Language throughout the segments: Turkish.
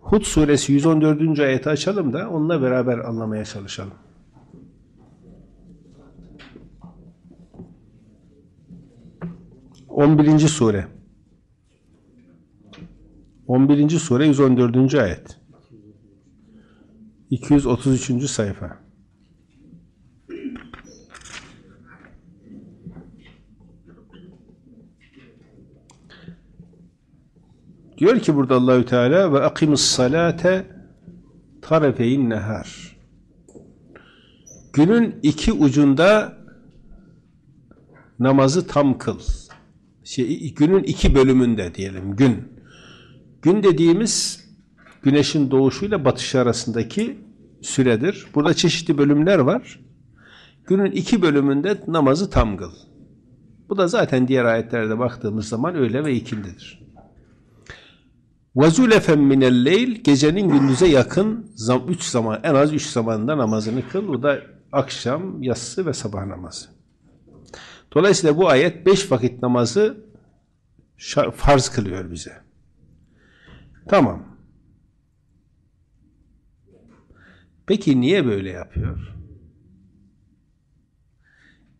Hud suresi 114. ayeti açalım da onunla beraber anlamaya çalışalım. On birinci sure. On birinci sure 114. ayet. 233. sayfa. Diyor ki burada Allahü Teala ve akimus salate tarafeyn nehar. Günün iki ucunda namazı tam kıl. Şey, günün iki bölümünde diyelim gün. Gün dediğimiz güneşin doğuşuyla batışı arasındaki süredir. Burada çeşitli bölümler var. Günün iki bölümünde namazı tam kıl. Bu da zaten diğer ayetlerde baktığımız zaman öyle ve ikindidir. وَزُلَفًا مِنَ اللَّيْلِ Gecenin gündüze yakın zam, üç zaman, en az üç zamanında namazını kıl. Bu da akşam, yatsı ve sabah namazı. Dolayısıyla bu ayet beş vakit namazı farz kılıyor bize. Tamam. Peki niye böyle yapıyor?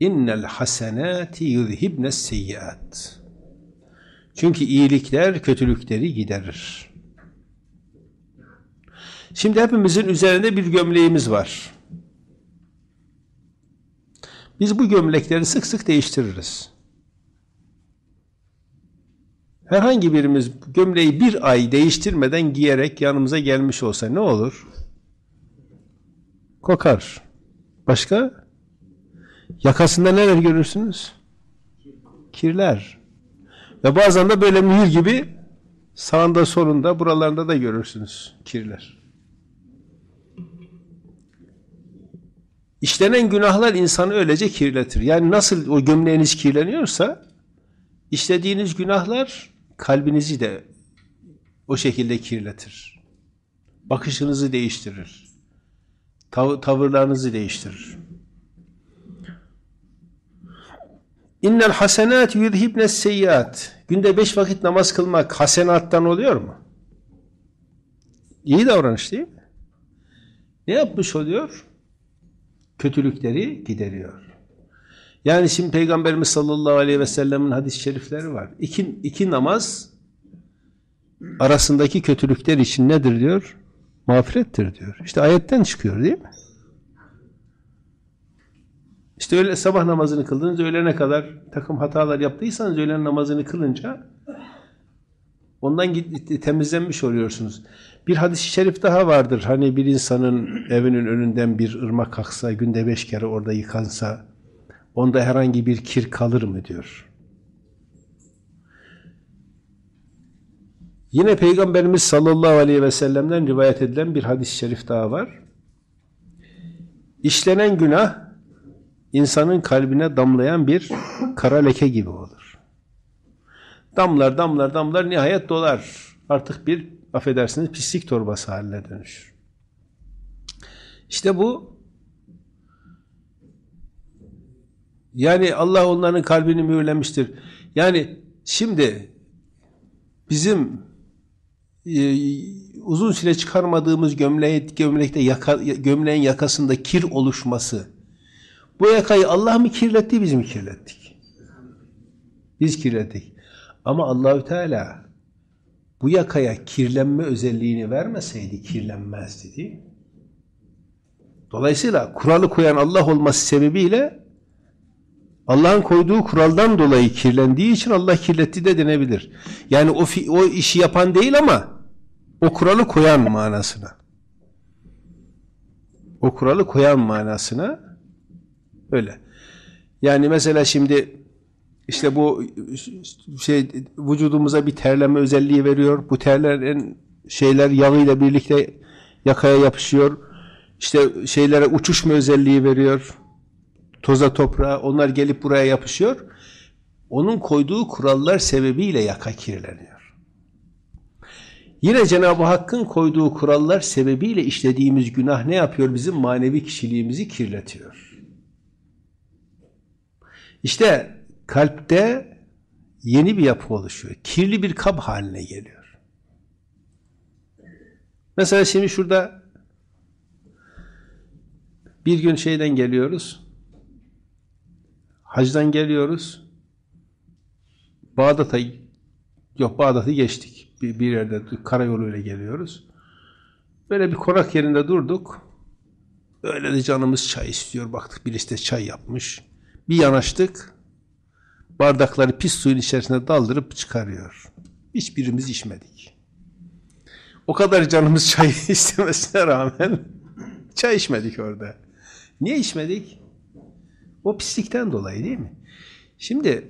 İnnel hasenati yuzhibnes seyyiat. Çünkü iyilikler kötülükleri giderir. Şimdi hepimizin üzerinde bir gömleğimiz var. Biz bu gömlekleri sık sık değiştiririz. Herhangi birimiz gömleği bir ay değiştirmeden giyerek yanımıza gelmiş olsa ne olur? Kokar. Başka? Yakasında neler görürsünüz? Kirler. Ve bazen de böyle mühür gibi sağında solunda buralarında da görürsünüz kirler. İşlenen günahlar insanı öylece kirletir. Yani nasıl o gömleğiniz kirleniyorsa işlediğiniz günahlar kalbinizi de o şekilde kirletir. Bakışınızı değiştirir. Tav tavırlarınızı değiştirir. İnnel hasenat yudhibne seyyiat. Günde beş vakit namaz kılmak hasenattan oluyor mu? İyi davranış değil mi? Ne yapmış oluyor? Kötülükleri gideriyor. Yani şimdi Peygamberimiz sallallahu aleyhi ve sellemin hadis-i şerifleri var. İki, iki namaz arasındaki kötülükler için nedir diyor? Mağfirettir diyor. İşte ayetten çıkıyor değil mi? İşte öyle sabah namazını kıldınız, öğlene kadar takım hatalar yaptıysanız öğlen namazını kılınca ondan temizlenmiş oluyorsunuz. Bir hadis-i şerif daha vardır. Hani bir insanın evinin önünden bir ırmak aksa, günde beş kere orada yıkansa, onda herhangi bir kir kalır mı diyor. Yine Peygamberimiz sallallahu aleyhi ve sellem'den rivayet edilen bir hadis-i şerif daha var. İşlenen günah insanın kalbine damlayan bir kara leke gibi olur. Damlar, damlar, damlar nihayet dolar. Artık bir affedersiniz pislik torbası haline dönüşür. İşte bu yani Allah onların kalbini mühürlemiştir. Yani şimdi bizim e, uzun süre çıkarmadığımız gömleğe, gömlekte yaka, gömleğin yakasında kir oluşması bu yakayı Allah mı kirletti, biz mi kirlettik? Biz kirlettik. Ama Allahü Teala bu yakaya kirlenme özelliğini vermeseydi kirlenmezdi değil? Dolayısıyla kuralı koyan Allah olması sebebiyle Allah'ın koyduğu kuraldan dolayı kirlendiği için Allah kirletti de denebilir. Yani o, o işi yapan değil ama o kuralı koyan manasına. O kuralı koyan manasına Öyle. Yani mesela şimdi işte bu şey vücudumuza bir terleme özelliği veriyor. Bu terlerin şeyler yağıyla birlikte yakaya yapışıyor. İşte şeylere uçuşma özelliği veriyor. Toza toprağa onlar gelip buraya yapışıyor. Onun koyduğu kurallar sebebiyle yaka kirleniyor. Yine Cenab-ı Hakk'ın koyduğu kurallar sebebiyle işlediğimiz günah ne yapıyor? Bizim manevi kişiliğimizi kirletiyor. İşte kalpte yeni bir yapı oluşuyor. Kirli bir kap haline geliyor. Mesela şimdi şurada bir gün şeyden geliyoruz. Hacdan geliyoruz. Bağdat'a yok Bağdat'ı geçtik. Bir, bir yerde karayoluyla geliyoruz. Böyle bir konak yerinde durduk. Öyle de canımız çay istiyor. Baktık birisi de çay yapmış. Bir yanaştık. Bardakları pis suyun içerisine daldırıp çıkarıyor. Hiçbirimiz içmedik. O kadar canımız çay istemesine rağmen çay içmedik orada. Niye içmedik? O pislikten dolayı değil mi? Şimdi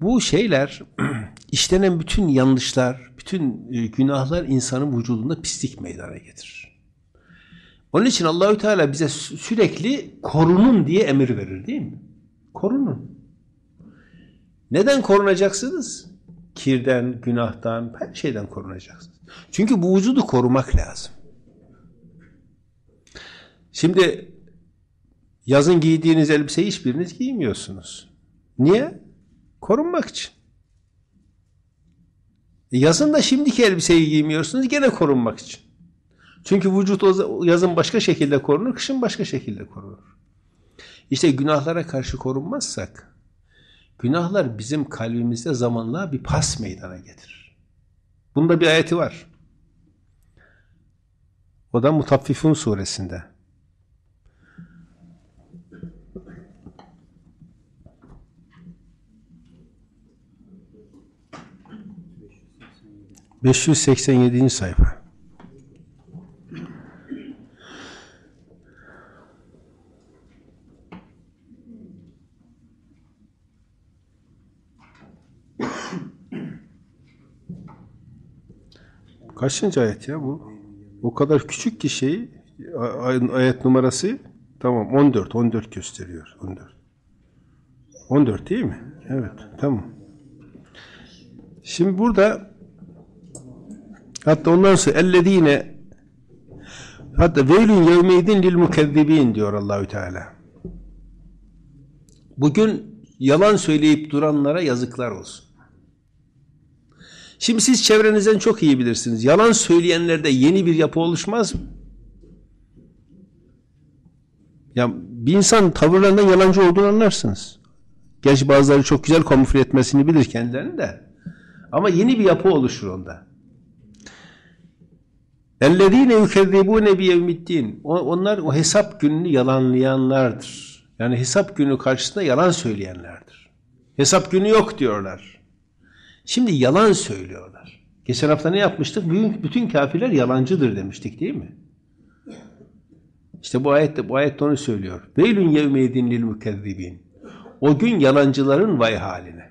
bu şeyler işlenen bütün yanlışlar, bütün e, günahlar insanın vücudunda pislik meydana getirir. Onun için Allahü Teala bize sürekli korunun diye emir verir değil mi? Korunun. Neden korunacaksınız? Kirden, günahtan, her şeyden korunacaksınız. Çünkü bu vücudu korumak lazım. Şimdi yazın giydiğiniz elbiseyi hiçbiriniz giymiyorsunuz. Niye? Korunmak için. E, yazın da şimdiki elbiseyi giymiyorsunuz gene korunmak için. Çünkü vücut o yazın başka şekilde korunur, kışın başka şekilde korunur. İşte günahlara karşı korunmazsak, günahlar bizim kalbimizde zamanla bir pas meydana getirir. Bunda bir ayeti var. O da Mutaffifun suresinde. 587. sayfa. Kaçıncı ayet ya bu? O kadar küçük ki şey ayet numarası tamam 14 14 gösteriyor 14. 14 değil mi? Evet tamam. Şimdi burada Hatta ondan sonra ellezine hatta veylün yevmeydin lil mukezzibin diyor Allahü Teala. Bugün yalan söyleyip duranlara yazıklar olsun. Şimdi siz çevrenizden çok iyi bilirsiniz. Yalan söyleyenlerde yeni bir yapı oluşmaz mı? Ya bir insan tavırlarından yalancı olduğunu anlarsınız. Gerçi bazıları çok güzel kamufle etmesini bilir kendilerini de. Ama yeni bir yapı oluşur onda. اَلَّذ۪ينَ يُكَذِّبُونَ بِيَوْمِدِّينَ Onlar o hesap gününü yalanlayanlardır. Yani hesap günü karşısında yalan söyleyenlerdir. Hesap günü yok diyorlar. Şimdi yalan söylüyorlar. Geçen hafta ne yapmıştık? Bugün bütün kafirler yalancıdır demiştik değil mi? İşte bu ayette bu ayette onu söylüyor. Veylün yevmeydin lil mukezzibin. O gün yalancıların vay haline.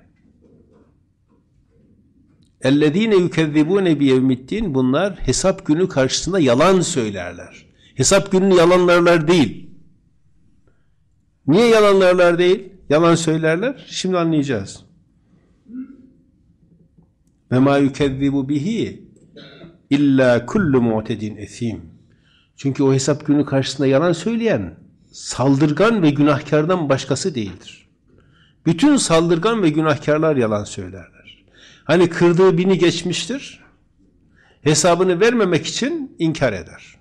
Ellezine yukezzibune bi yevmiddin bunlar hesap günü karşısında yalan söylerler. Hesap gününü yalanlarlar değil. Niye yalanlarlar değil? Yalan söylerler. Şimdi anlayacağız. Ve ma yukezzibu bihi illa kullu mu'tedin esim. Çünkü o hesap günü karşısında yalan söyleyen saldırgan ve günahkardan başkası değildir. Bütün saldırgan ve günahkarlar yalan söylerler. Hani kırdığı bini geçmiştir. Hesabını vermemek için inkar eder.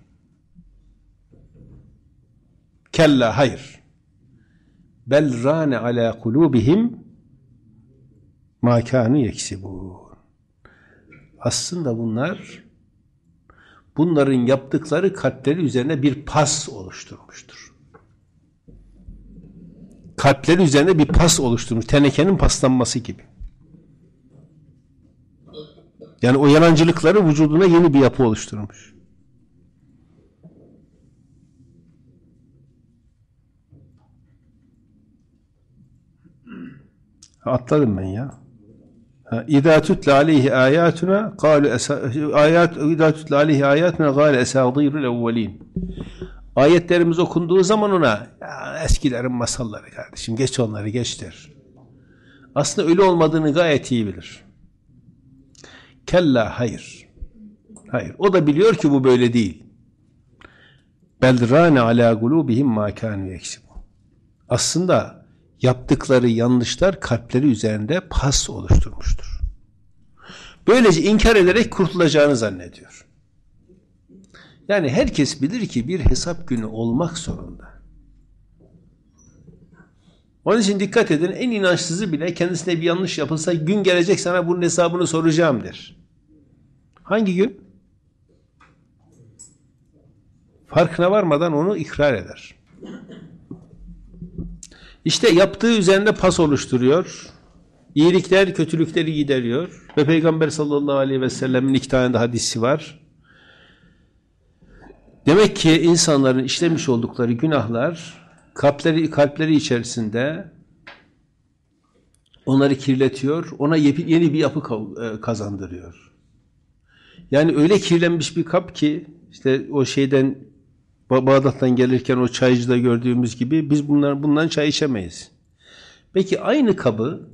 Kella hayır. Bel rane ala kulubihim ma kanu yeksibun. Aslında bunlar bunların yaptıkları kalpleri üzerine bir pas oluşturmuştur. Kalpleri üzerine bir pas oluşturmuş. Tenekenin paslanması gibi. Yani o yalancılıkları vücuduna yeni bir yapı oluşturmuş. Atladım ben ya. İzâ tutle aleyhi âyâtuna kâlu ayat izâ tutle aleyhi âyâtuna gâle esâdîrul evvelîn. Ayetlerimiz okunduğu zaman ona eskilerin masalları kardeşim geç onları geçtir. Aslında öyle olmadığını gayet iyi bilir. Kella hayır. Hayır. O da biliyor ki bu böyle değil. Beldrane ala gulubihim ma kanu yeksibu. Aslında yaptıkları yanlışlar kalpleri üzerinde pas oluşturmuştur. Böylece inkar ederek kurtulacağını zannediyor. Yani herkes bilir ki bir hesap günü olmak zorunda. Onun için dikkat edin en inançsızı bile kendisine bir yanlış yapılsa gün gelecek sana bunun hesabını soracağım der. Hangi gün? Farkına varmadan onu ikrar eder. İşte yaptığı üzerinde pas oluşturuyor. İyilikler kötülükleri gideriyor. Ve Peygamber sallallahu aleyhi ve sellemin iki tane de hadisi var. Demek ki insanların işlemiş oldukları günahlar kalpleri kalpleri içerisinde onları kirletiyor, ona yeni bir yapı kazandırıyor. Yani öyle kirlenmiş bir kap ki işte o şeyden Bağdat'tan gelirken o çaycıda gördüğümüz gibi biz bunlar bundan çay içemeyiz. Peki aynı kabı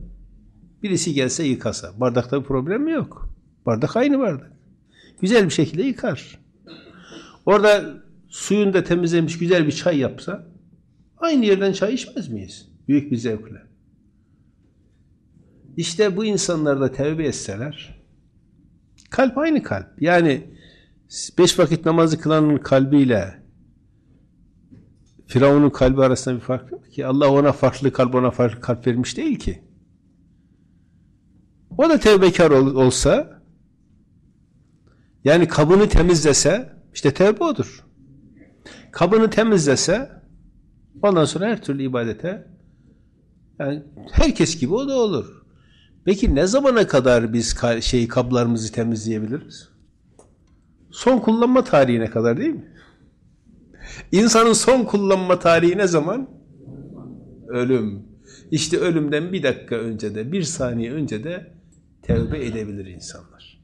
birisi gelse yıkasa bardakta bir problem mi yok? Bardak aynı bardak. Güzel bir şekilde yıkar. Orada suyunu da temizlemiş güzel bir çay yapsa aynı yerden çay içmez miyiz? Büyük bir zevkle. İşte bu insanlar da tevbe etseler kalp aynı kalp. Yani beş vakit namazı kılanın kalbiyle Firavun'un kalbi arasında bir fark yok ki. Allah ona farklı kalp, ona farklı kalp vermiş değil ki. O da tevbekar ol, olsa yani kabını temizlese işte tevbe odur. Kabını temizlese ondan sonra her türlü ibadete yani herkes gibi o da olur. Peki ne zamana kadar biz şey kablarımızı temizleyebiliriz? Son kullanma tarihine kadar değil mi? İnsanın son kullanma tarihi ne zaman? Ölüm. İşte ölümden bir dakika önce de, bir saniye önce de tevbe edebilir insanlar.